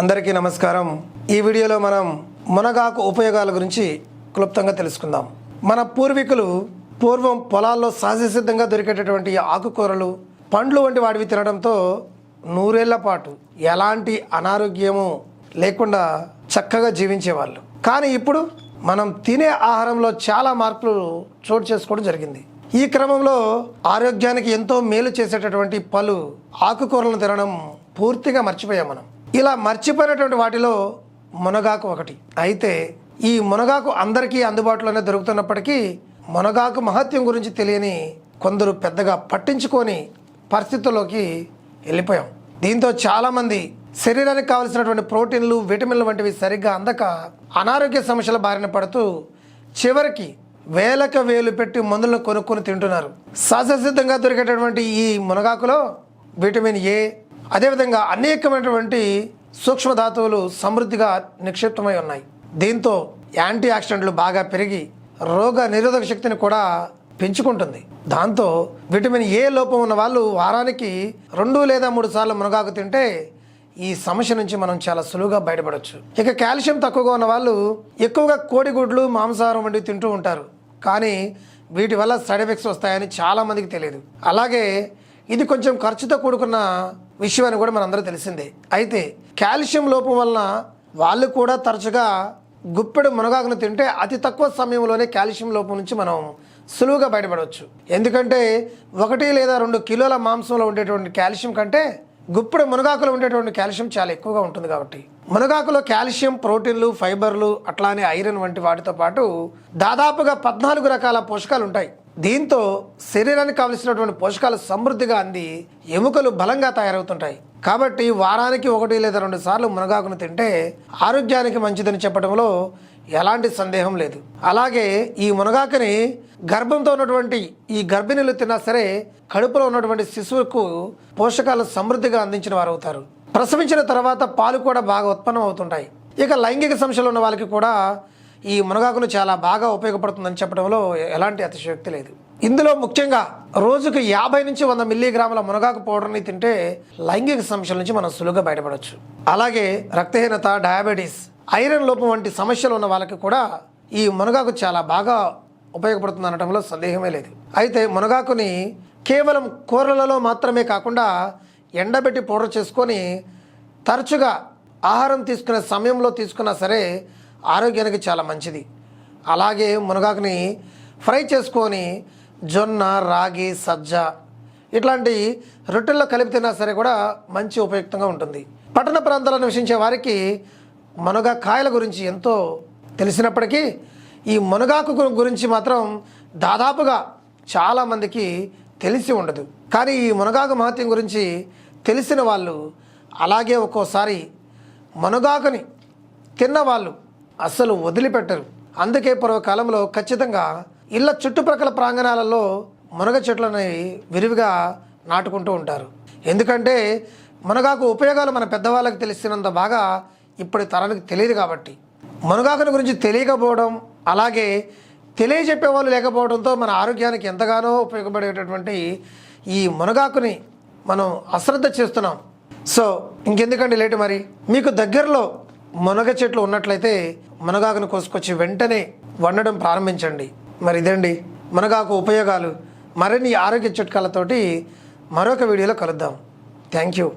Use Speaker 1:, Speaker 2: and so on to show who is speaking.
Speaker 1: అందరికీ నమస్కారం. ఈ వీడియోలో మనం మునగాకు ఉపయోగాల గురించి క్లుప్తంగా తెలుసుకుందాం. మన పూర్వీకులు పూర్వం పొలాల్లో సహజసిద్ధంగా దొరికేటటువంటి ఆకుకూరలు పండ్లు వంటి వాటివి తినడంతో నూరేళ్ళ పాటు ఎలాంటి అనారోగ్యము లేకుండా చక్కగా జీవించేవాళ్ళు. కానీ ఇప్పుడు మనం తినే ఆహారంలో చాలా మార్పులు చోటు చేసుకోవడం జరిగింది. ఈ క్రమంలో ఆరోగ్యానికి ఎంతో మేలు చేసేటటువంటి పలు ఆకుకూరలను తినడం పూర్తిగా మర్చిపోయాం మనం. ఇలా మర్చిపోయినటువంటి వాటిలో మునగాకు ఒకటి. అయితే ఈ మునగాకు అందరికీ అందుబాటులోనే దొరుకుతున్నప్పటికీ మునగాకు మహత్యం గురించి తెలియని కొందరు పెద్దగా పట్టించుకొని పరిస్థితుల్లోకి వెళ్ళిపోయాం. దీంతో చాలామంది శరీరానికి కావలసినటువంటి ప్రోటీన్లు విటమిన్లు వంటివి సరిగ్గా అందక అనారోగ్య సమస్యల బారిన పడుతూ చివరికి వేలకు వేలు పెట్టి మందులను కొనుక్కొని తింటున్నారు. సహజసిద్ధంగా దొరికేటటువంటి ఈ మునగాకులో విటమిన్ ఏ అదేవిధంగా అనేకమైనటువంటి సూక్ష్మధాతువులు సమృద్ధిగా నిక్షిప్తమై ఉన్నాయి. దీంతో యాంటీ ఆక్సిడెంట్లు బాగా పెరిగి రోగ నిరోధక శక్తిని కూడా పెంచుకుంటుంది. దాంతో విటమిన్ ఏ లోపం ఉన్న వాళ్ళు వారానికి రెండు లేదా మూడు సార్లు మునగాకు తింటే ఈ సమస్య నుంచి మనం చాలా సులువుగా బయటపడవచ్చు ఇక కాల్షియం తక్కువగా ఉన్న వాళ్ళు ఎక్కువగా కోడిగుడ్లు మాంసాహారం వంటివి తింటూ ఉంటారు. కానీ వీటి వల్ల సైడ్ ఎఫెక్ట్స్ వస్తాయని చాలా మందికి తెలియదు. అలాగే ఇది కొంచెం ఖర్చుతో కూడుకున్న విషయం అని కూడా మనందరూ తెలిసిందే. అయితే కాల్షియం లోపం వలన వాళ్ళు కూడా తరచుగా గుప్పెడు మునగాకును తింటే అతి తక్కువ సమయంలోనే కాల్షియం లోపం నుంచి మనం సులువుగా బయటపడవచ్చు. ఎందుకంటే ఒకటి లేదా రెండు కిలోల మాంసంలో ఉండేటువంటి కాల్షియం కంటే గుప్పెడు మునగాకులో ఉండేటువంటి కాల్షియం చాలా ఎక్కువగా ఉంటుంది కాబట్టి. మునగాకులో కాల్షియం ప్రోటీన్లు ఫైబర్లు అట్లానే ఐరన్ వంటి వాటితో పాటు దాదాపుగా పద్నాలుగు రకాల పోషకాలు ఉంటాయి. దీంతో శరీరానికి కావలసినటువంటి పోషకాలు సమృద్ధిగా అంది ఎముకలు బలంగా తయారవుతుంటాయి. కాబట్టి వారానికి ఒకటి లేదా రెండు సార్లు మునగాకును తింటే ఆరోగ్యానికి మంచిదని చెప్పడంలో ఎలాంటి సందేహం లేదు. అలాగే ఈ మునగాకుని గర్భంతో ఉన్నటువంటి ఈ గర్భిణీలు తిన్నా సరే కడుపులో ఉన్నటువంటి శిశువుకు పోషకాలు సమృద్ధిగా అందించిన వారు అవుతారు ప్రసవించిన తర్వాత పాలు కూడా బాగా ఉత్పన్నం అవుతుంటాయి ఇక లైంగిక సమస్యలు ఉన్న వాళ్ళకి కూడా ఈ మునగాకును చాలా బాగా ఉపయోగపడుతుందని చెప్పడంలో ఎలాంటి అతిశయోక్తి లేదు. ఇందులో ముఖ్యంగా రోజుకు యాభై నుంచి వంద మిల్లీగ్రాముల మునగాకు పౌడర్ని తింటే లైంగిక సమస్యల నుంచి మనం సులువుగా బయటపడవచ్చు అలాగే రక్తహీనత డయాబెటీస్ ఐరన్ లోపం వంటి సమస్యలు ఉన్న వాళ్ళకి కూడా ఈ మునగాకు చాలా బాగా ఉపయోగపడుతుంది అనడంలో సందేహమే లేదు. అయితే మునగాకుని కేవలం కూరలలో మాత్రమే కాకుండా ఎండబెట్టి పౌడర్ చేసుకొని తరచుగా ఆహారం తీసుకునే సమయంలో తీసుకున్నా సరే ఆరోగ్యానికి చాలా మంచిది. అలాగే మునగాకుని ఫ్రై చేసుకొని జొన్న రాగి సజ్జ ఇట్లాంటి రొట్టెల్లో కలిపి తిన్నా సరే కూడా మంచి ఉపయుక్తంగా ఉంటుంది. పట్టణ ప్రాంతాల్లో నివసించే వారికి మునగా కాయల గురించి ఎంతో తెలిసినప్పటికీ ఈ మునగాకు గురించి మాత్రం దాదాపుగా చాలామందికి తెలిసి ఉండదు. కానీ ఈ మునగాకు మహత్యం గురించి తెలిసిన వాళ్ళు అలాగే ఒక్కోసారి మునగాకుని తిన్నవాళ్ళు అస్సలు వదిలిపెట్టరు. అందుకే పూర్వకాలంలో ఖచ్చితంగా ఇళ్ళ చుట్టుప్రక్కల ప్రాంగణాలలో మునగ చెట్లని విరివిగా నాటుకుంటూ ఉంటారు. ఎందుకంటే మునగాకు ఉపయోగాలు మన పెద్దవాళ్ళకి తెలిసినంత బాగా ఇప్పటి తరానికి తెలియదు కాబట్టి. మునగాకుని గురించి తెలియకపోవడం అలాగే తెలియజెప్పే వాళ్ళు లేకపోవడంతో మన ఆరోగ్యానికి ఎంతగానో ఉపయోగపడేటటువంటి ఈ మునగాకుని మనం అశ్రద్ధ చేస్తున్నాం. సో ఇంకెందుకండి లేటు మరి? మీకు దగ్గరలో మునగ చెట్లు ఉన్నట్లయితే మునగాకును కోసుకొచ్చి వెంటనే వండడం ప్రారంభించండి. మరి ఇదండి మునగాకు ఉపయోగాలు. మరిన్ని ఆరోగ్య చిట్కాలతోటి మరొక వీడియోలో కలుద్దాం. Thank you.